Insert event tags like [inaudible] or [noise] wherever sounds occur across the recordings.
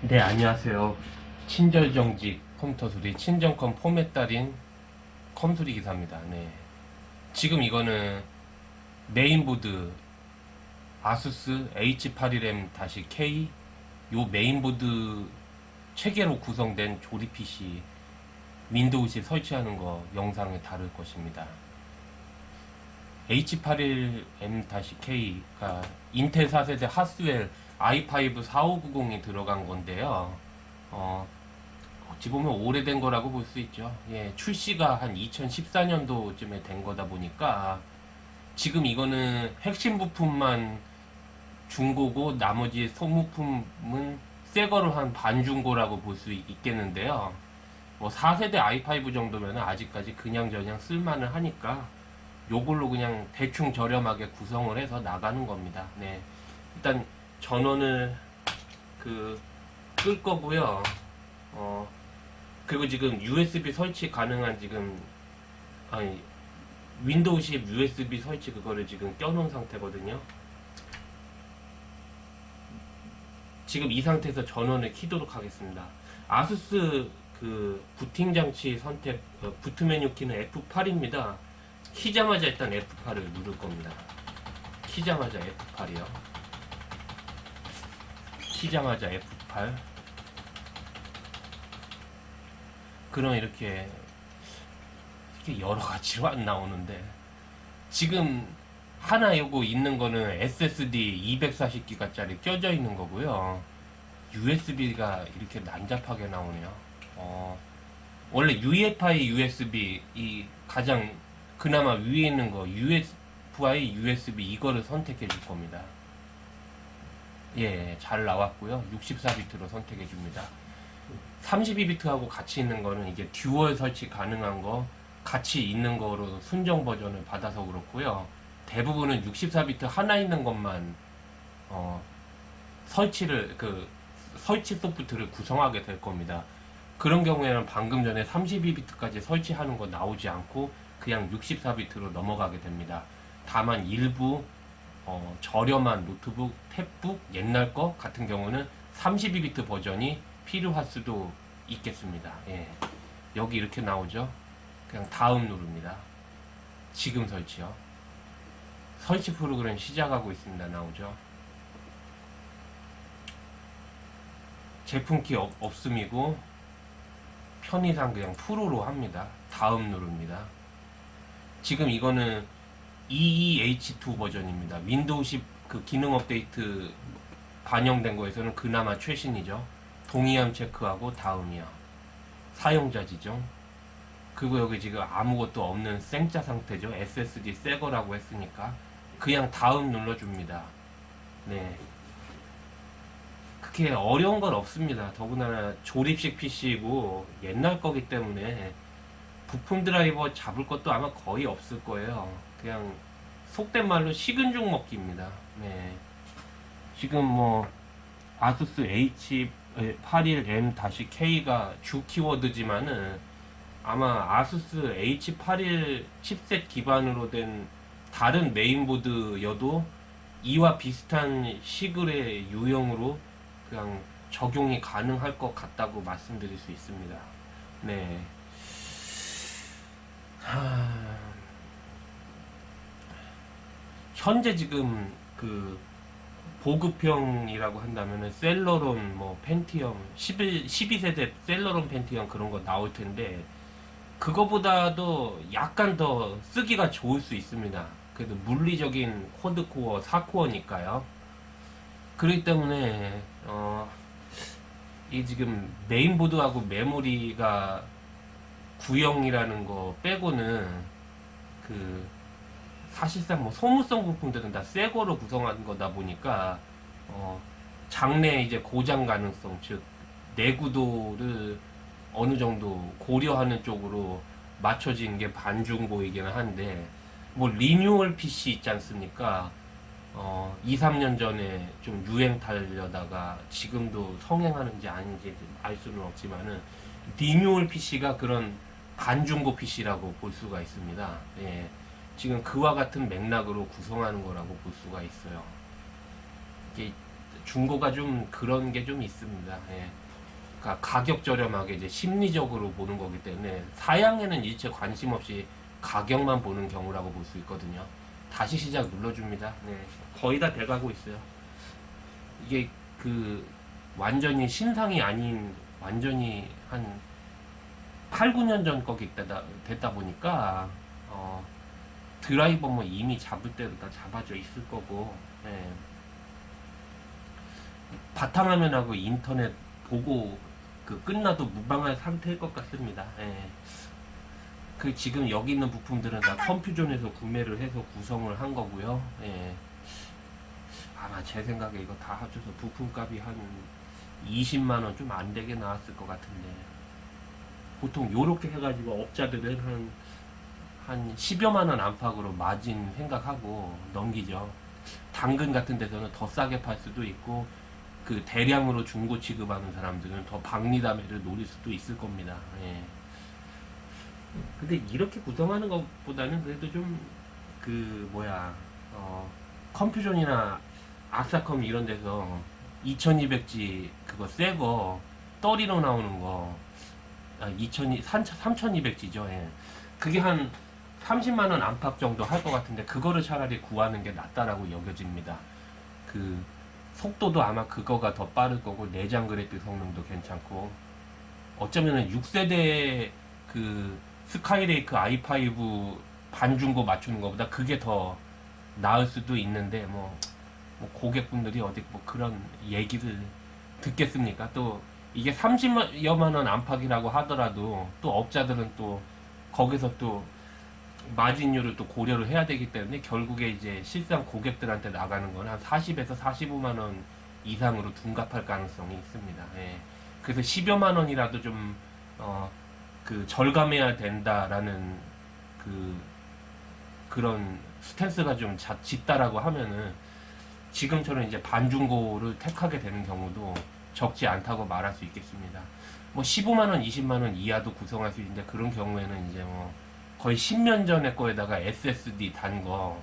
네, 안녕하세요. 친절정직 컴퓨터 수리 친정컴 포맷 달인 컴수리 기사입니다. 네. 지금 이거는 메인보드 아수스 H81M-K 요 메인보드 체계로 구성된 조립 PC 윈도우 10 설치하는 거 영상에 다룰 것입니다. H81M-K가 인텔 4세대 하스웰 i5 4590이 들어간 건데요. 어, 어찌 보면 오래된 거라고 볼 수 있죠. 예, 출시가 한 2014년도쯤에 된 거다 보니까 지금 이거는 핵심 부품만 중고고 나머지 소모품은 새 거를 한 반중고라고 볼 수 있겠는데요. 뭐 4세대 i5 정도면 아직까지 그냥 저냥 쓸만을 하니까 요걸로 그냥 대충 저렴하게 구성을 해서 나가는 겁니다. 네. 일단 전원을 그 끌 거고요. 어 그리고 지금 USB 설치 가능한 지금 아니 윈도우 10 USB 설치 그거를 지금 껴놓은 상태거든요. 지금 이 상태에서 전원을 키도록 하겠습니다. 아수스 그 부팅 장치 선택 어, 부트 메뉴 키는 F8입니다. 키자마자 일단 F8을 누를 겁니다. 키자마자 F8이요. 키자마자 F8. 그럼 이렇게 이렇게 여러 가지로 안 나오는데 지금 하나 요거 있는 거는 SSD 240기가짜리 껴져 있는 거고요. USB가 이렇게 난잡하게 나오네요. 어, 원래 UEFI USB 이 가장 그나마 위에 있는 거 USBI USB 이거를 선택해 줄 겁니다. 예, 잘 나왔고요. 64비트로 선택해 줍니다. 32비트하고 같이 있는 거는 이게 듀얼 설치 가능한 거 같이 있는 거로 순정 버전을 받아서 그렇고요. 대부분은 64비트 하나 있는 것만 어, 설치를 그 설치 소프트를 구성하게 될 겁니다. 그런 경우에는 방금 전에 32비트까지 설치하는 거 나오지 않고 그냥 64비트로 넘어가게 됩니다. 다만 일부 어, 저렴한 노트북, 탭북, 옛날 거 같은 경우는 32비트 버전이 필요할 수도 있겠습니다. 예. 여기 이렇게 나오죠? 그냥 다음 누릅니다. 지금 설치요. 설치 프로그램 시작하고 있습니다. 나오죠? 제품키 없, 없음이고 편의상 그냥 프로로 합니다. 다음 누릅니다. 지금 이거는 EEH2 버전입니다. 윈도우 10 그 기능 업데이트 반영된 거에서는 그나마 최신이죠. 동의함 체크하고 다음이요. 사용자 지정. 그리고 여기 지금 아무것도 없는 생짜 상태죠. SSD 새 거라고 했으니까 그냥 다음 눌러줍니다. 네. 그렇게 어려운 건 없습니다. 더군다나 조립식 PC이고 옛날 거기 때문에 부품 드라이버 잡을 것도 아마 거의 없을 거예요. 그냥 속된 말로 식은 죽 먹기입니다. 네. 지금 뭐 아수스 H81M-K가 주 키워드지만은 아마 아수스 H81 칩셋 기반으로 된 다른 메인보드여도 이와 비슷한 시글의 유형으로 그냥 적용이 가능할 것 같다고 말씀드릴 수 있습니다. 네. 하... 현재 지금 그 보급형이라고 한다면은 셀러론 뭐 펜티엄 11, 12세대 셀러론 펜티엄 그런 거 나올 텐데 그거보다도 약간 더 쓰기가 좋을 수 있습니다. 그래도 물리적인 코드코어 4코어니까요. 그렇기 때문에 어, 이 지금 메인보드하고 메모리가 구형이라는 거 빼고는 그 사실상 뭐 소모성 부품들은 다 새 거로 구성한 거다 보니까 어, 장내 이제 고장 가능성 즉 내구도를 어느 정도 고려하는 쪽으로 맞춰진 게 반중고이기는 한데 뭐 리뉴얼 PC 있지 않습니까? 어, 2, 3년 전에 좀 유행 타려다가 지금도 성행하는지 아닌지 알 수는 없지만은 리뉴얼 PC가 그런 반중고 PC라고 볼 수가 있습니다. 예. 지금 그와 같은 맥락으로 구성하는 거라고 볼 수가 있어요. 이게 중고가 좀 그런 게 좀 있습니다. 예. 그러니까 가격 저렴하게 이제 심리적으로 보는 거기 때문에 사양에는 일체 관심 없이 가격만 보는 경우라고 볼 수 있거든요. 다시 시작 눌러줍니다. 네. 거의 다 돼가고 있어요. 이게 그 완전히 신상이 아닌 완전히 한 8, 9년 전 거기 됐다, 됐다 보니까 어, 드라이버 뭐 이미 잡을 때도 다 잡아져 있을 거고 예. 바탕화면하고 인터넷 보고 그 끝나도 무방할 상태일 것 같습니다. 예. 그 지금 여기 있는 부품들은 다 컴퓨전에서 구매를 해서 구성을 한 거고요. 예. 아마 제 생각에 이거 다 합쳐서 부품값이 한 20만 원 좀 안 되게 나왔을 것 같은데 보통 요렇게 해가지고 업자들은 한, 한 10여만 원 안팎으로 마진 생각하고 넘기죠. 당근 같은 데서는 더 싸게 팔 수도 있고 그 대량으로 중고 취급하는 사람들은 더 박리담회를 노릴 수도 있을 겁니다. 예. 근데 이렇게 구성하는 것보다는 그래도 좀 그 뭐야 어 컴퓨전이나 악사컴 이런 데서 2200G 그거 새거 떠리로 나오는 거 아, 2000, 3200G죠. 예. 그게 한 30만 원 안팎 정도 할 것 같은데 그거를 차라리 구하는 게 낫다라고 여겨집니다. 그 속도도 아마 그거가 더 빠를 거고 내장 그래픽 성능도 괜찮고 어쩌면은 6세대 그 스카이레이크 i5 반중고 맞추는 것보다 그게 더 나을 수도 있는데 뭐, 뭐 고객분들이 어디 뭐 그런 얘기를 듣겠습니까? 또 이게 30여만 원 안팎이라고 하더라도 또 업자들은 또 거기서 또 마진율을 또 고려를 해야 되기 때문에 결국에 이제 실상 고객들한테 나가는 건 한 40에서 45만 원 이상으로 둔갑할 가능성이 있습니다. 예. 그래서 10여만 원이라도 좀, 어, 그 절감해야 된다라는 그, 그런 스탠스가 좀 자, 짙다라고 하면은 지금처럼 이제 반중고를 택하게 되는 경우도 적지 않다고 말할 수 있겠습니다. 뭐 15만 원, 20만 원 이하도 구성할 수 있는데 그런 경우에는 이제 뭐 거의 10년 전의 거에다가 SSD 단 거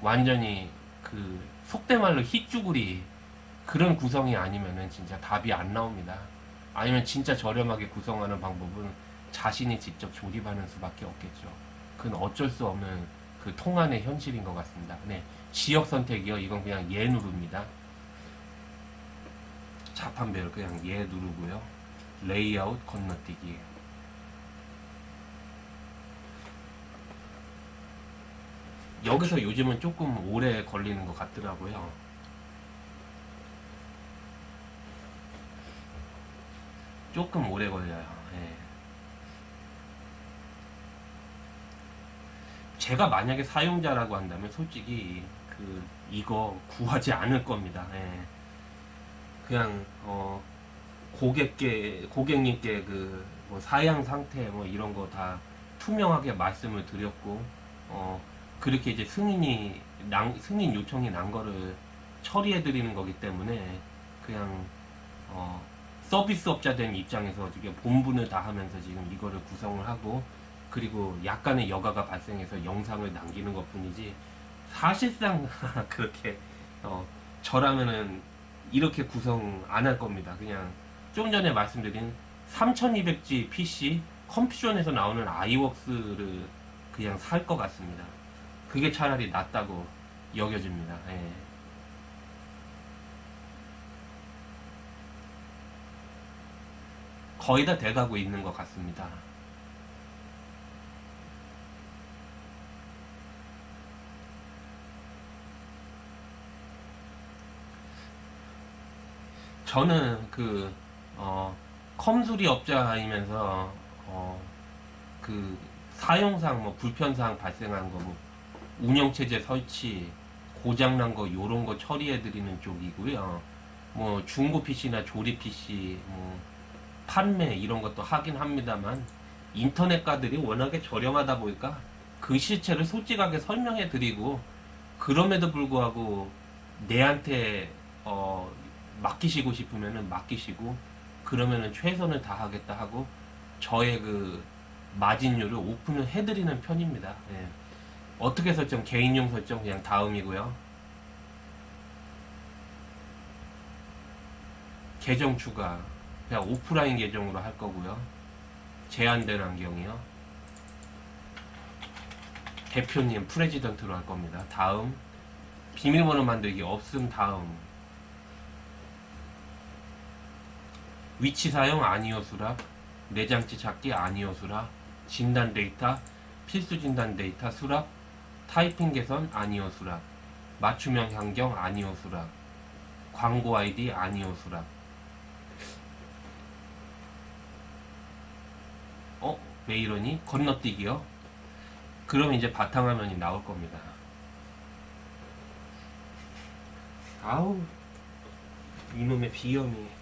완전히 그 속된 말로 휘쭈구리 그런 구성이 아니면은 진짜 답이 안 나옵니다. 아니면 진짜 저렴하게 구성하는 방법은 자신이 직접 조립하는 수밖에 없겠죠. 그건 어쩔 수 없는 그 통한의 현실인 것 같습니다. 네, 지역 선택이요. 이건 그냥 예 누릅니다. 자판별 그냥 예 누르고요. 레이아웃 건너뛰기. 여기서 요즘은 조금 오래 걸리는 것 같더라고요. 조금 오래 걸려요. 예. 제가 만약에 사용자라고 한다면 솔직히 그 이거 구하지 않을 겁니다. 예. 그냥 어 고객께 고객님께 그 뭐 사양 상태 뭐 이런 거 다 투명하게 말씀을 드렸고 어 그렇게 이제 승인이 난, 승인 요청이 난 거를 처리해 드리는 거기 때문에 그냥 어 서비스업자 된 입장에서 지금 본분을 다 하면서 지금 이거를 구성을 하고 그리고 약간의 여가가 발생해서 영상을 남기는 것 뿐이지 사실상 [laughs] 그렇게 어 저라면은 이렇게 구성 안 할 겁니다. 그냥 좀 전에 말씀드린 3200G PC 컴퓨전에서 나오는 아이웍스를 그냥 살 것 같습니다. 그게 차라리 낫다고 여겨집니다. 예. 거의 다 돼가고 있는 것 같습니다. 저는 그, 어, 컴수리 업자이면서, 어, 그, 사용상 뭐 불편사항 발생한 거, 뭐, 운영체제 설치, 고장난 거, 요런 거 처리해드리는 쪽이고요. 뭐, 중고 PC나 조립 PC, 뭐, 판매 이런 것도 하긴 합니다만, 인터넷가들이 워낙에 저렴하다 보니까 그 실체를 솔직하게 설명해드리고, 그럼에도 불구하고 내한테, 어, 맡기시고 싶으면은 맡기시고 그러면은 최선을 다하겠다 하고 저의 그 마진율을 오픈을 해드리는 편입니다. 예. 어떻게 설정? 개인용 설정 그냥 다음이고요. 계정 추가 그냥 오프라인 계정으로 할 거고요. 제한된 안경이요. 대표님 프레지던트로 할 겁니다. 다음 비밀번호 만들기 없음 다음 위치 사용 아니오 수락 내장지 찾기 아니오 수락 진단 데이터 필수 진단 데이터 수락 타이핑 개선 아니오 수락 맞춤형 환경 아니오 수락 광고 아이디 아니오 수락 어? 왜 이러니? 건너뛰기요? 그럼 이제 바탕화면이 나올 겁니다. 아우 이놈의 비염이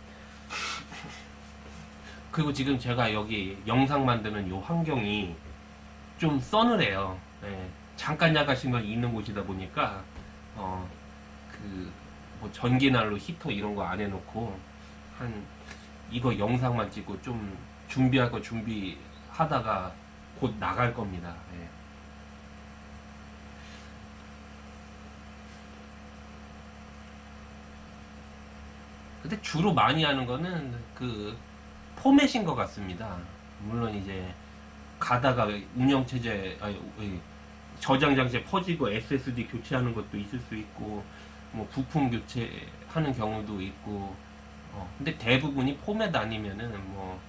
그리고 지금 제가 여기 영상 만드는 요 환경이 좀 서늘해요. 예, 잠깐 건 있는 곳이다 보니까 어 그 뭐 전기난로 히터 이런 거 안 해놓고 한 이거 영상만 찍고 좀 준비할 거 준비하다가 곧 나갈 겁니다. 예. 근데 주로 많이 하는 거는 그 포맷인 것 같습니다. 물론 이제 가다가 운영 체제 아니 이 저장 장치에 퍼지고 SSD 교체하는 것도 있을 수 있고 뭐 부품 교체하는 경우도 있고 어 근데 대부분이 포맷 아니면은 뭐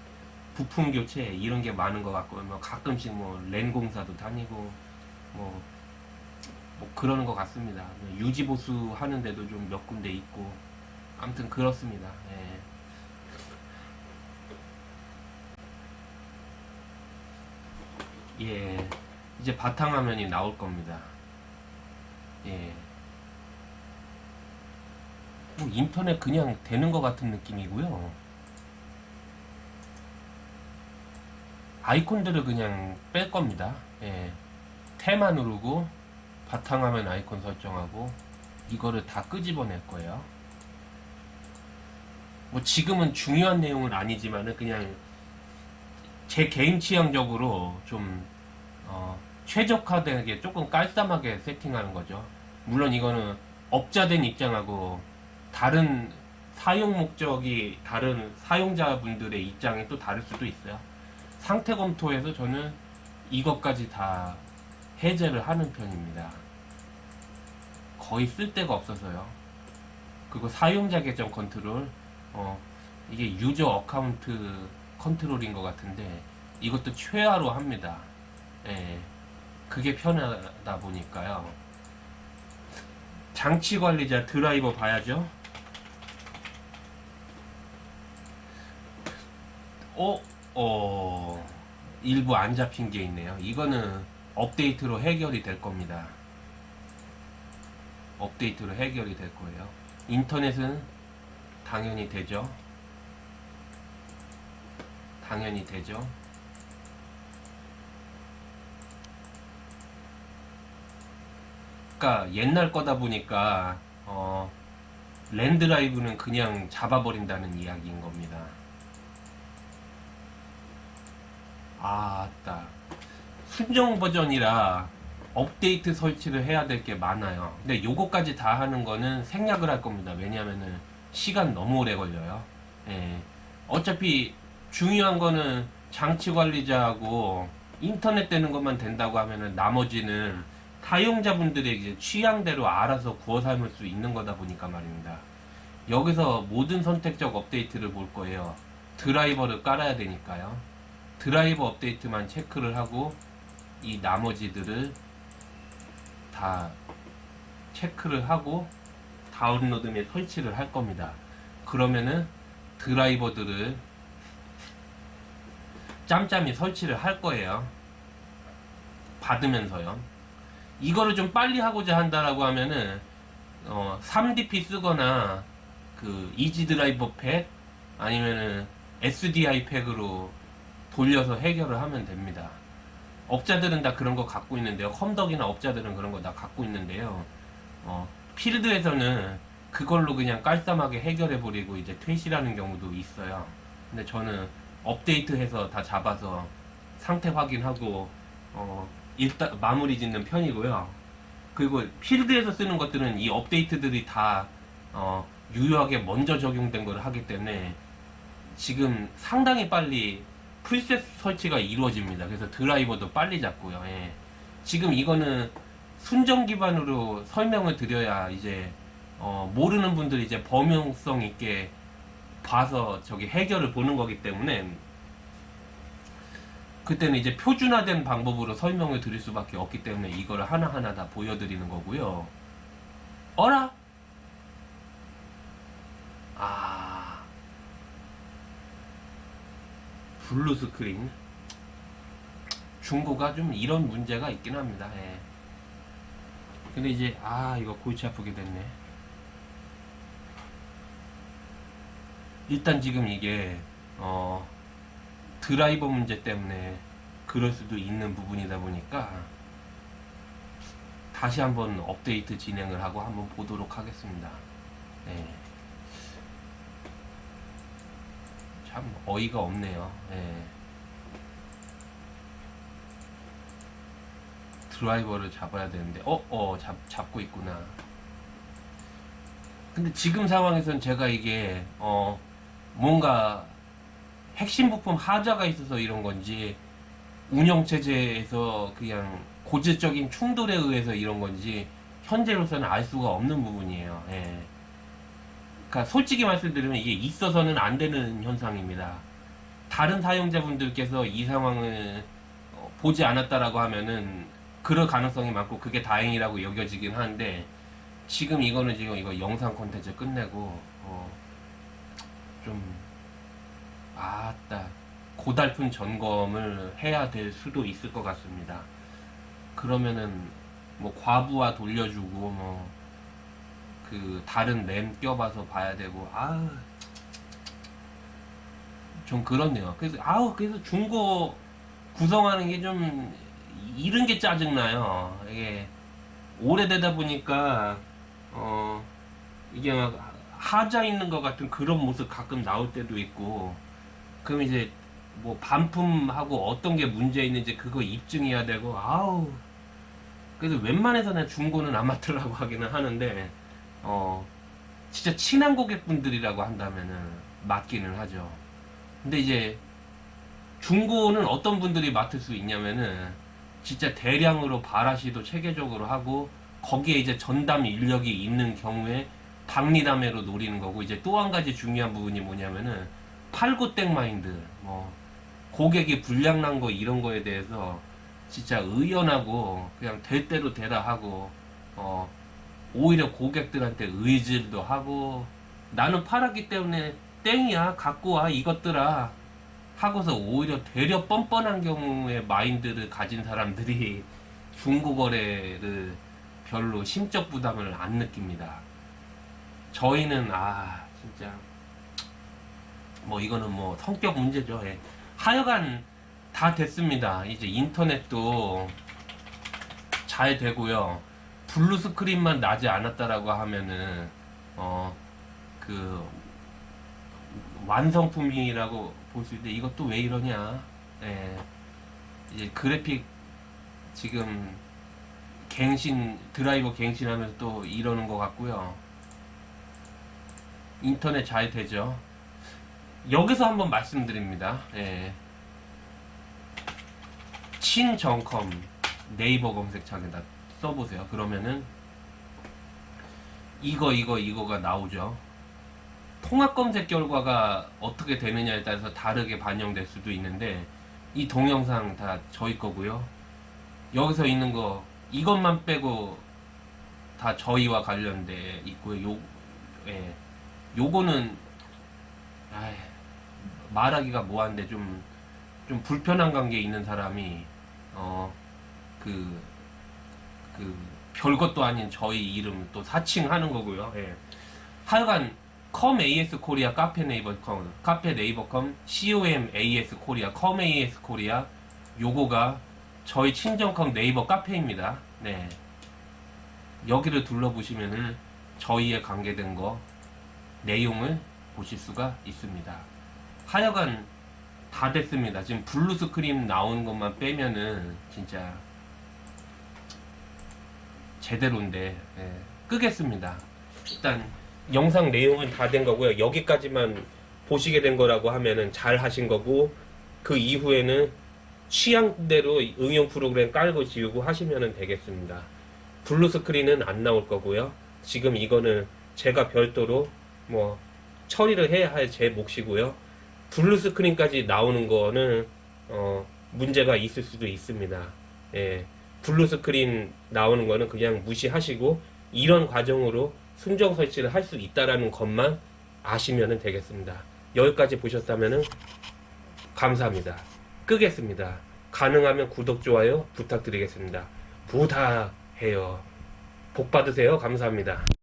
부품 교체 이런 게 많은 것 같고 뭐 가끔씩 뭐 랜 공사도 다니고 뭐, 뭐 그러는 것 같습니다. 유지 보수 하는데도 좀 몇 군데 있고 아무튼 그렇습니다. 예. 예, 이제 바탕화면이 나올 겁니다. 예. 뭐 인터넷 그냥 되는 것 같은 느낌이고요. 아이콘들을 그냥 뺄 겁니다. 예. 테마 누르고 바탕화면 아이콘 설정하고 이거를 다 끄집어낼 거예요. 뭐 지금은 중요한 내용은 아니지만은 그냥 제 개인 취향적으로 좀 어, 최적화되게 조금 깔쌈하게 세팅하는 거죠. 물론 이거는 업자된 입장하고 다른 사용 목적이 다른 사용자분들의 입장이 또 다를 수도 있어요. 상태 검토에서 저는 이것까지 다 해제를 하는 편입니다. 거의 쓸 데가 없어서요. 그리고 사용자 계정 컨트롤, 어, 이게 유저 어카운트 컨트롤인 것 같은데 이것도 최하로 합니다. 예, 그게 편하다 보니까요. 장치 관리자 드라이버 봐야죠. 어, 어, 일부 안 잡힌 게 있네요. 이거는 업데이트로 해결이 될 겁니다. 업데이트로 해결이 될 거예요. 인터넷은 당연히 되죠. 당연히 되죠. 그러니까 옛날 거다 보니까 어, 랜드라이브는 그냥 잡아버린다는 이야기인 겁니다. 아, 아따. 순정 버전이라 업데이트 설치를 해야 될 게 많아요. 근데 요거까지 다 하는 거는 생략을 할 겁니다. 왜냐면은 시간 너무 오래 걸려요. 예. 어차피 중요한 거는 장치 관리자하고 인터넷 되는 것만 된다고 하면은 나머지는 사용자분들의 이제 취향대로 알아서 구워 삶을 수 있는 거다 보니까 말입니다. 여기서 모든 선택적 업데이트를 볼 거예요. 드라이버를 깔아야 되니까요. 드라이버 업데이트만 체크를 하고 이 나머지들을 다 체크를 하고 다운로드 및 설치를 할 겁니다. 그러면은 드라이버들을 짬짬이 설치를 할 거예요. 받으면서요. 이거를 좀 빨리 하고자 한다라고 하면은 어, 3DP 쓰거나 그 이지 드라이버 팩 아니면은 SDI 팩으로 돌려서 해결을 하면 됩니다. 업자들은 다 그런 거 갖고 있는데요. 컴덕이나 업자들은 그런 거 다 갖고 있는데요. 어, 필드에서는 그걸로 그냥 깔쌈하게 해결해 버리고 이제 퇴실하는 경우도 있어요. 근데 저는 업데이트해서 다 잡아서 상태 확인하고 어, 일단 마무리 짓는 편이고요. 그리고 필드에서 쓰는 것들은 이 업데이트들이 다 어, 유효하게 먼저 적용된 걸 하기 때문에 지금 상당히 빨리 프리셋 설치가 이루어집니다. 그래서 드라이버도 빨리 잡고요. 예. 지금 이거는 순정 기반으로 설명을 드려야 이제 어, 모르는 분들이 이제 범용성 있게 봐서 저기 해결을 보는 거기 때문에 그때는 이제 표준화된 방법으로 설명을 드릴 수밖에 없기 때문에 이거를 하나하나 다 보여드리는 거고요. 어라? 아. 블루 스크린. 중고가 좀 이런 문제가 있긴 합니다. 예. 근데 이제, 아, 이거 골치 아프게 됐네. 일단 지금 이게, 어, 드라이버 문제 때문에 그럴 수도 있는 부분이다 보니까 다시 한번 업데이트 진행을 하고 한번 보도록 하겠습니다. 네. 참 어이가 없네요. 네. 드라이버를 잡아야 되는데, 어, 어, 잡, 잡고 있구나. 근데 지금 상황에선 제가 이게, 어, 뭔가 핵심 부품 하자가 있어서 이런 건지, 운영체제에서 그냥 고질적인 충돌에 의해서 이런 건지, 현재로서는 알 수가 없는 부분이에요. 예. 그러니까 솔직히 말씀드리면 이게 있어서는 안 되는 현상입니다. 다른 사용자분들께서 이 상황을 어, 보지 않았다라고 하면은 그럴 가능성이 많고 그게 다행이라고 여겨지긴 하는데 지금 이거는 지금 이거 영상 콘텐츠 끝내고 어, 좀 아따 고달픈 점검을 해야 될 수도 있을 것 같습니다. 그러면은 뭐 과부하 돌려주고 뭐 그 다른 램 껴봐서 봐야 되고 아 좀 그렇네요. 그래서 아우 그래서 중고 구성하는 게 좀 이런 게 짜증나요. 이게 오래되다 보니까 어 이게 막 하자 있는 것 같은 그런 모습 가끔 나올 때도 있고 그럼 이제 뭐 반품하고 어떤 게 문제 있는지 그거 입증해야 되고 아우 그래서 웬만해서는 중고는 안 맡으려고 [laughs] 하기는 하는데 어 진짜 친한 고객분들이라고 한다면은 맡기는 하죠. 근데 이제 중고는 어떤 분들이 맡을 수 있냐면은 진짜 대량으로 바라시도 체계적으로 하고 거기에 이제 전담 인력이 있는 경우에 박리담회로 노리는 거고 이제 또 한 가지 중요한 부분이 뭐냐면은 팔고땡 마인드 뭐 고객이 불량 난 거 이런 거에 대해서 진짜 의연하고 그냥 될 대로 되라 하고 어 오히려 고객들한테 의질도 하고 나는 팔았기 때문에 땡이야 갖고 와 이것들아 하고서 오히려 되려 뻔뻔한 경우의 마인드를 가진 사람들이 중고거래를 별로 심적 부담을 안 느낍니다. 저희는 아 진짜 뭐 이거는 뭐 성격 문제죠. 예. 하여간 다 됐습니다. 이제 인터넷도 잘 되고요. 블루 스크린만 나지 않았다라고 하면은 어 그 완성품이라고 볼 수 있는데 이것도 왜 이러냐? 예. 이제 그래픽 지금 갱신 드라이버 갱신하면서 또 이러는 것 같고요. 인터넷 잘 되죠. 여기서 한번 말씀드립니다. 예. 친정컴 네이버 검색창에다 써보세요. 그러면은 이거 이거 이거가 나오죠. 통합 검색 결과가 어떻게 되느냐에 따라서 다르게 반영될 수도 있는데 이 동영상 다 저희 거고요. 여기서 있는 거 이것만 빼고 다 저희와 관련돼 있고요. 요 예. 요거는 아이, 말하기가 뭐한데 좀, 좀 불편한 관계에 있는 사람이, 어, 그, 그, 별것도 아닌 저희 이름 또 사칭하는 거고요. 예. 하여간, 컴 AS 코리아 카페 네이버 컴, 카페 네이버 컴, COM AS 코리아, 컴 AS 코리아, 요거가 저희 친정컴 네이버 카페입니다. 네. 여기를 둘러보시면은 저희에 관계된 거, 내용을 보실 수가 있습니다. 하여간 다 됐습니다. 지금 블루 스크린 나온 것만 빼면은 진짜 제대로인데 예, 끄겠습니다. 일단 영상 내용은 다 된 거고요. 여기까지만 보시게 된 거라고 하면은 잘 하신 거고 그 이후에는 취향대로 응용 프로그램 깔고 지우고 하시면 되겠습니다. 블루 스크린은 안 나올 거고요. 지금 이거는 제가 별도로 뭐 처리를 해야 할 제 몫이고요. 블루 스크린까지 나오는 거는 어 문제가 있을 수도 있습니다. 예. 블루 스크린 나오는 거는 그냥 무시하시고 이런 과정으로 순정 설치를 할 수 있다라는 것만 아시면 되겠습니다. 여기까지 보셨다면 감사합니다. 끄겠습니다. 가능하면 구독, 좋아요 부탁드리겠습니다. 부탁해요. 복 받으세요. 감사합니다.